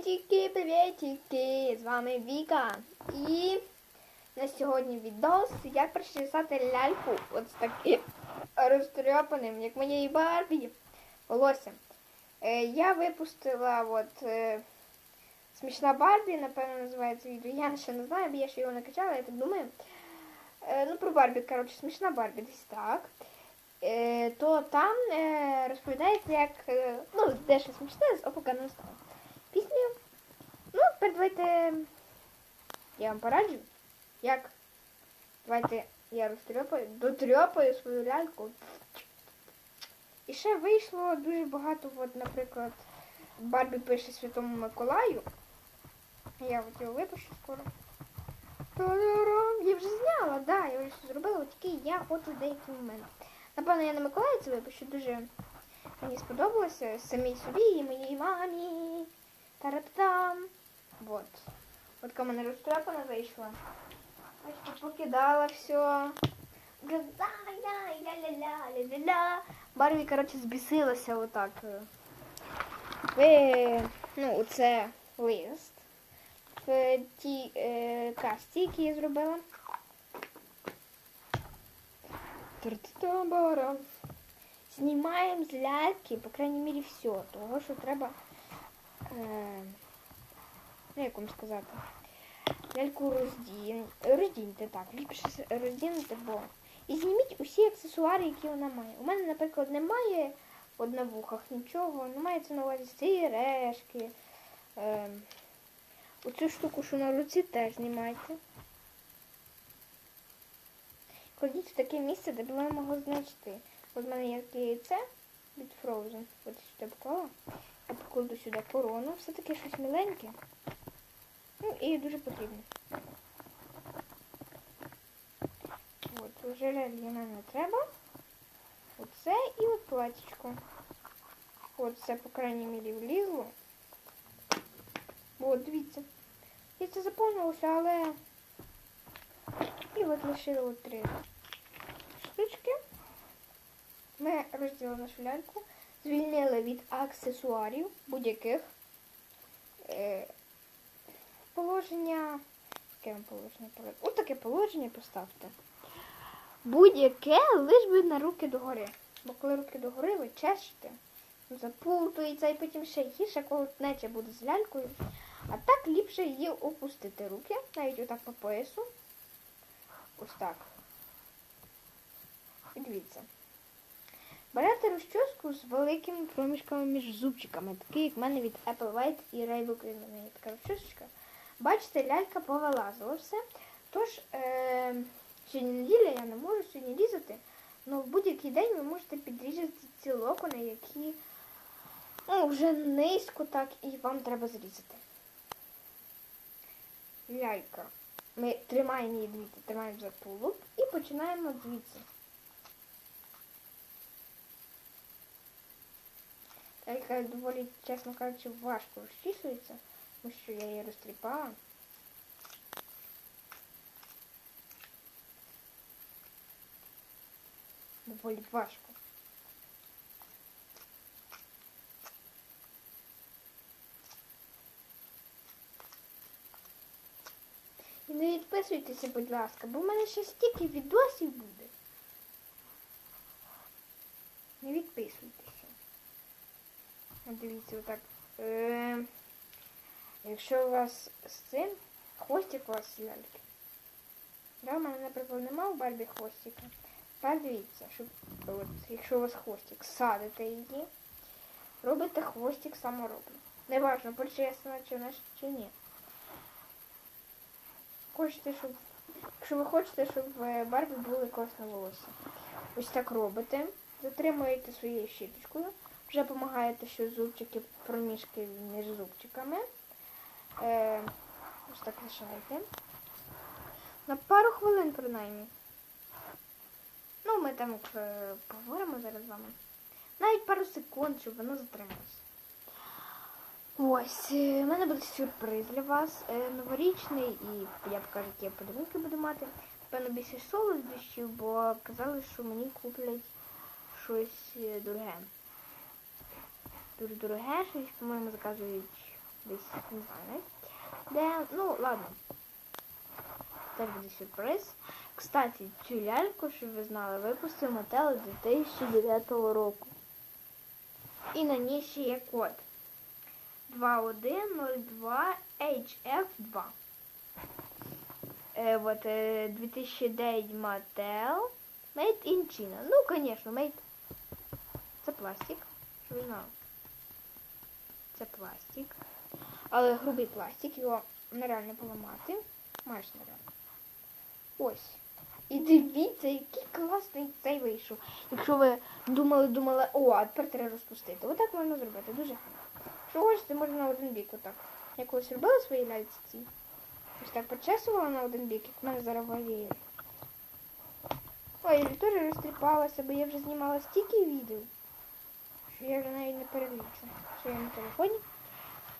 Приветики, приветики! З вами Віка. І на сьогодні відос, як причесати ляльку от з таким розтрьопаним, як моєї Барбі, волоссям. Е, я випустила от е, смішна Барбі, напевно, називається відео. Я ще не знаю, бо я ще його не качала, я так думаю. Е, ну, про Барбі, коротше, смішна Барбі, десь так. Е, то там е, розповідається, як е, ну, дещо смішне з опоганого стану. Піснею. Ну, тепер давайте я вам пораджу, як давайте я розтрьопаю, дотрьопаю свою ляльку. І ще вийшло дуже багато, от, наприклад, Барбі пише Святому Миколаю. Я от його випущу скоро. Я вже зняла, да, я вже все зробила, тільки я от у деякі моменти. Напевно, я на Миколая це випущу, дуже мені сподобалося самій собі і моїй мамі. Тараптам. Вот. Вот кому мене розтрапана вийшла. Ось покидала все. ля-ля-ля-ля-ля-ля. Барбі, коротше, збісилася отак. В, ну, це лист. В е, касті, які я зробила. Знімаємо з ляльки, по крайній мірі, все. Того, що треба. Е, ну, як вам сказати? Ляльку роздін... роздіньте так, ліпше роздіньте, бо. І зніміть усі аксесуари, які вона має. У мене, наприклад, немає от вухах нічого, немає це на увазі сережки. Е, оцю штуку, що на руці, теж знімайте. Кладіть в таке місце, де б ви могли знайти. От в мене є яйце від Frozen. От сюди поклала. Я покладу сюди корону. Все-таки щось миленьке. Ну і дуже потрібно. От, вже нам не треба. Оце і от платічко. От це, по крайній мірі, влізло. От, дивіться. І це заповнилося, але... І от лишили от три штучки. Ми розділили нашу ляльку, звільнили від аксесуарів будь-яких е, положення. Яке положення? Ось таке положення поставте. Будь-яке лиш би на руки догори. Бо коли руки догори, ви чешете, запутується і потім ще гірше, коли нече буде з лялькою. А так ліпше її опустити руки, навіть отак по поясу. Ось так. І дивіться. Берете розчоску з великими проміжками між зубчиками, такі, як в мене від Apple White і Raybook від мене є така розчосочка. Бачите, лялька повилазила все. Тож, е, сьогодні неділя я не можу сьогодні різати, але в будь-який день ви можете підрізати ці локони, які ну, вже низько так і вам треба зрізати. Лялька. Ми тримаємо її дивіться, тримаємо за тулуб і починаємо звідси. Яка доволі, чесно кажучи, важко розчісується, тому що я її розтріпала. Доволі важко. І не відписуйтеся, будь ласка, бо в мене ще стільки відосів буде. Не відписуйтеся. Дивіться, отак. Е, якщо у вас з цим хвостик у вас ляльки. Да, у мене, наприклад, немає в Барбі хвостика. Тепер дивіться, щоб, от, якщо у вас хвостик, садите її, робите хвостик самороблю. Неважно, почесно чи не чи ні. Хочете, щоб, якщо ви хочете, щоб в Барбі були класне волосся. Ось так робите. Затримуєте своєю щіточкою. Вже допомагаєте, що зубчики, проміжки між зубчиками. Е, ось так лишаєте. На пару хвилин, принаймні. Ну, ми там е, поговоримо зараз з вами. Навіть пару секунд, щоб воно затрималося. Ось, е, в мене буде сюрприз для вас. Е, новорічний і я покажу, які я подарунки буду мати. Напевно, більше солодощів, бо казали, що мені куплять щось е, дороге. Дуже дороге, щось, по-моєму, заказують десь, не знаю. Де, ну, ладно. Це буде сюрприз. Кстати, цю ляльку, щоб ви знали, випустив Mattel 2009 року. І на ній ще є код 2102HF2. Е, вот, е, 2009 Mattel. Made in China. Ну, конечно, made. Це пластик. Щоб ви знали. Це пластик. Але грубий пластик, його нереально поламати. Майже нереально. Ось. І дивіться, який класний цей вийшов. Якщо ви думали, думали, о, а тепер треба розпустити. Отак можна зробити, дуже гарно. Якщо хочете, можна на один бік отак. Я колись робила свої ляльці ці. Ось так почесувала на один бік, як в мене зараз варіє. Ой, я теж розтріпалася, бо я вже знімала стільки відео, що я вже навіть не перелічу. Я на телефоні.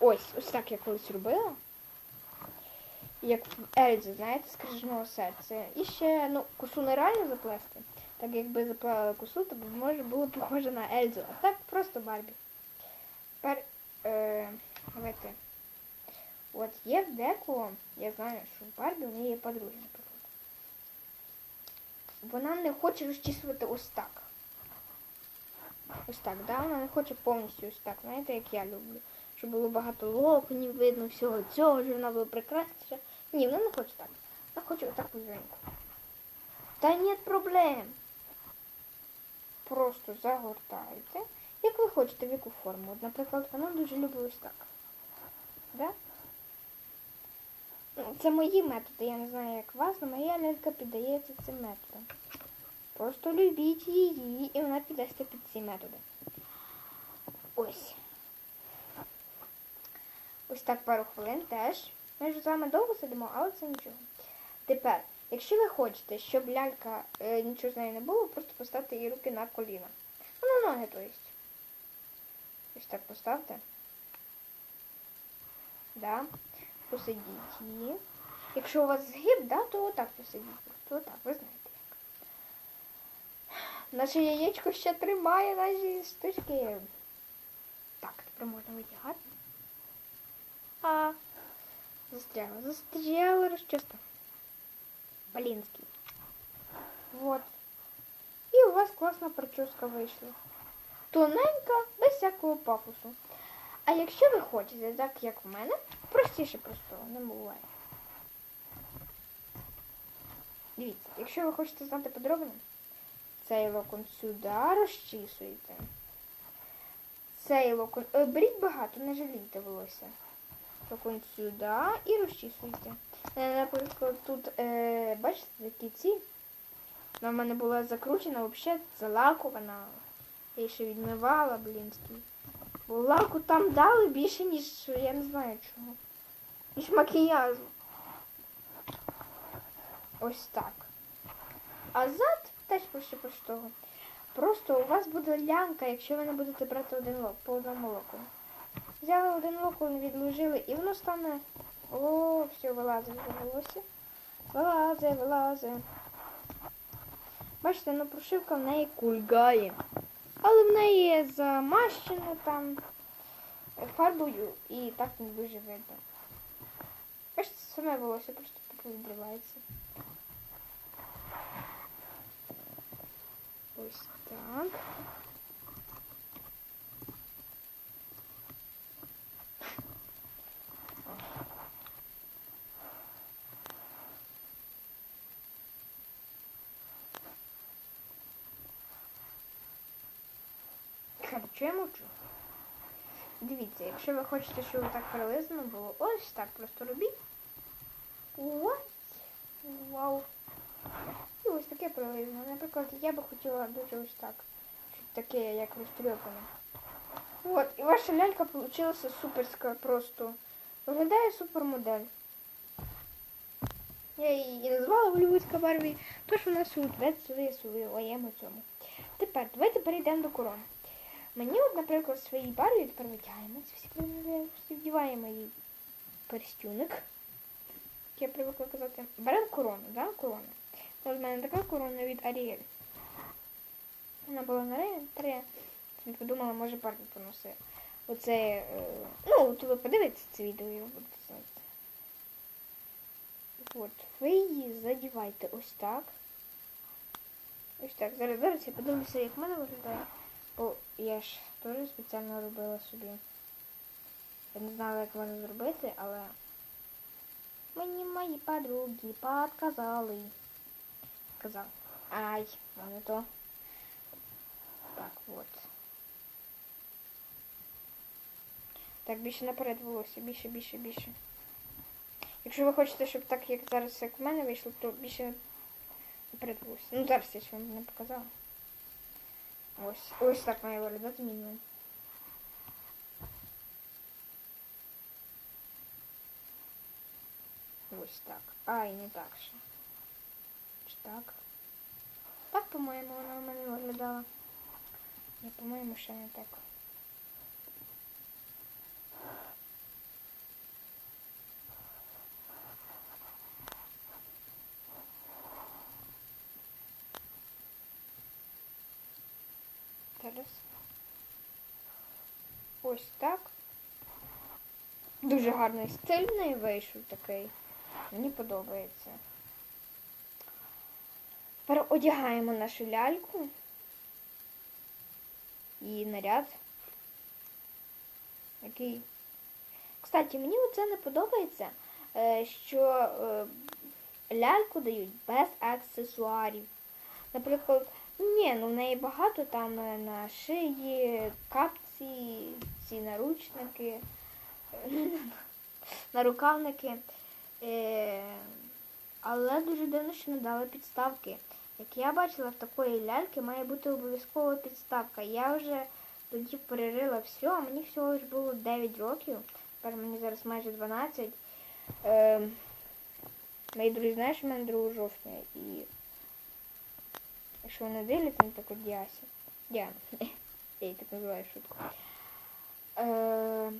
Ось, ось так я колись робила. Як в Ельзі, знаєте, з серця. І ще, ну, косу нереально заплести. Так якби заплела косу, то може було похоже на Ельзу. А так просто Барбі. Тепер, е, давайте. От є в деку, я знаю, що в Барбі у неї є подруги, наприклад. Вона не хоче розчісувати ось так. Ось так, да? Вона не хоче повністю ось так, знаєте, як я люблю. Щоб було багато локонів, видно всього цього, щоб вона була прекрасніша. Ні, вона не хоче так. Вона хоче отак вузенько. Та нет проблем. Просто загортаєте. Як ви хочете, в яку форму. От, наприклад, вона дуже любить ось так. Да? Ну, Це мої методи, я не знаю, як вас, але моя лялька піддається цим методам. Просто любіть її, і вона піддасться під ці методи. Ось. Ось так пару хвилин теж. Ми ж з вами довго сидимо, але це нічого. Тепер, якщо ви хочете, щоб лялька е, нічого з нею не було, просто поставте її руки на коліна. Ну, на ноги, то есть. Ось так поставте. Да. Посидіть її. Якщо у вас згиб, да, то отак посидіть. Просто отак, ви знаєте. Наше яєчко ще тримає наші штучки. Так, тепер можна витягати. А, застряла, застряла розческа. Блінський. Вот. І у вас класна прическа вийшла. Тоненька, без всякого пафосу. А якщо ви хочете, так як в мене, простіше просто не буває. Дивіться, якщо ви хочете знати подробно, цей локон сюди розчісуєте. Цей локон. Е, беріть багато, не жалійте волосся. Локон сюди і розчісуйте. Е, Наприклад, тут, е, бачите, такі ці. Вона в мене була закручена, взагалі залакована. Я ще відмивала, блінський. Бо лаку там дали більше, ніж я не знаю чого. Ніж макіяжу. Ось так. А зад теж проще простого. Просто у вас буде лямка, якщо ви не будете брати один лок, по одному локу. Взяли один локон, відложили, і воно стане. О, все, вилазить з волосся. Вилазить, вилазить. Бачите, ну прошивка в неї кульгає. Але в неї замащено там фарбою і так не дуже видно. Бачите, саме волосся просто так Ось так. Що я мовчу? Дивіться, якщо ви хочете, щоб так прилизано було, ось так просто робіть. Ось. Вау. Ось таке прилизано. Наприклад, я би хотіла дуже ось так. Таке, як розтрьопане. От, і ваша лялька вийшла суперська просто. Виглядає супермодель. Я її і назвала Голлівудська Барбі, тож вона соответствує своєму цьому. Тепер давайте перейдемо до корони. Мені, от, наприклад, свої барві тепер витягаємо, вдіваємо їй перстюник. Як я привикла казати. Беремо корону, да? Корона. Ось в мене така корона від Аріель. Вона була на три. Подумала, може Барбі поносила. оце. е, Ну, от ви подивитесь це відео ви будете знати. От, ви її задіваєте ось так. Ось так. Зараз, зараз я подивлюся, як в мене виглядає. Бо я ж теж спеціально робила собі. Я не знала, як воно зробити, але мені мої подруги підказали. Сказав. Ай, не то. Так, от. Так, більше наперед волосся, більше, більше, більше. Якщо ви хочете, щоб так, як зараз, як в мене вийшло, то більше наперед волосся. Ну, зараз я ж вам не показала. Ось, ось так має виглядати мінімум. Ось так. Ай, не так ще. Так? Так, по-моєму, вона в мене виглядала. Ні, по-моєму, ще не так. Зараз. Ось так. Дуже гарний стильний вийшов такий. Мені подобається. Тепер одягаємо нашу ляльку і наряд. Який. Кстати, мені оце не подобається, е, що е, ляльку дають без аксесуарів. Наприклад, ні, ну в неї багато там е, на шиї, капці, ці наручники, нарукавники. Але дуже дивно, що не дали підставки. Як я бачила, в такої ляльки має бути обов'язково підставка. Я вже тоді перерила все, а мені всього лиш було 9 років. Тепер мені зараз майже 12. Е, мої друзі, знаєш, в мене 2 жовтня. І якщо вони дивляться, вони так от Діася. Діана. Я її так називаю шутку. Е,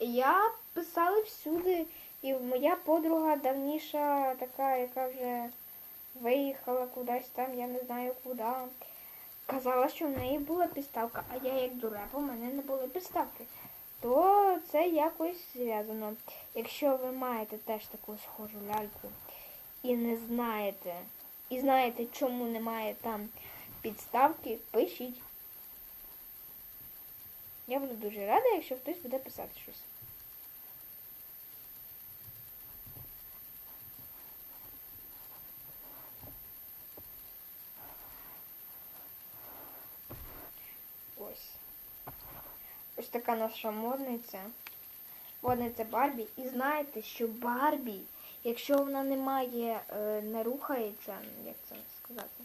я писала всюди, і моя подруга давніша, така, яка вже виїхала кудись там, я не знаю куди. Казала, що в неї була підставка, а я як дурепа, у мене не було підставки. То це якось зв'язано. Якщо ви маєте теж таку схожу ляльку і не знаєте, і знаєте, чому немає там підставки, пишіть. Я буду дуже рада, якщо хтось буде писати щось. Ось. Ось така наша модниця. Модниця Барбі. І знаєте, що Барбі, якщо вона не має, е, не рухається, як це сказати?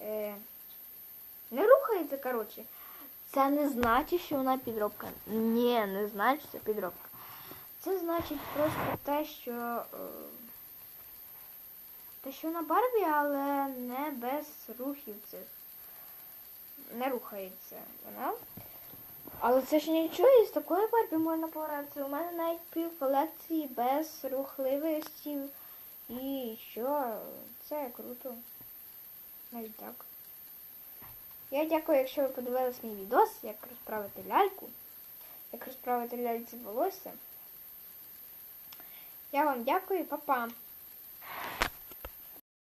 Е, не рухається, коротше. Це не значить, що вона підробка. Ні, не значить, що це підробка. Це значить просто те, що е, те, що вона Барбі, але не без рухів цих. Не рухається вона. Але це ж нічого, і з такої Барбі можна погратися. У мене навіть пів колекції без рухливості. І що? Це круто. Навіть так. Я дякую, якщо ви подивились мій відос, як розправити ляльку, як розправити ляльці волосся. Я вам дякую, па-па!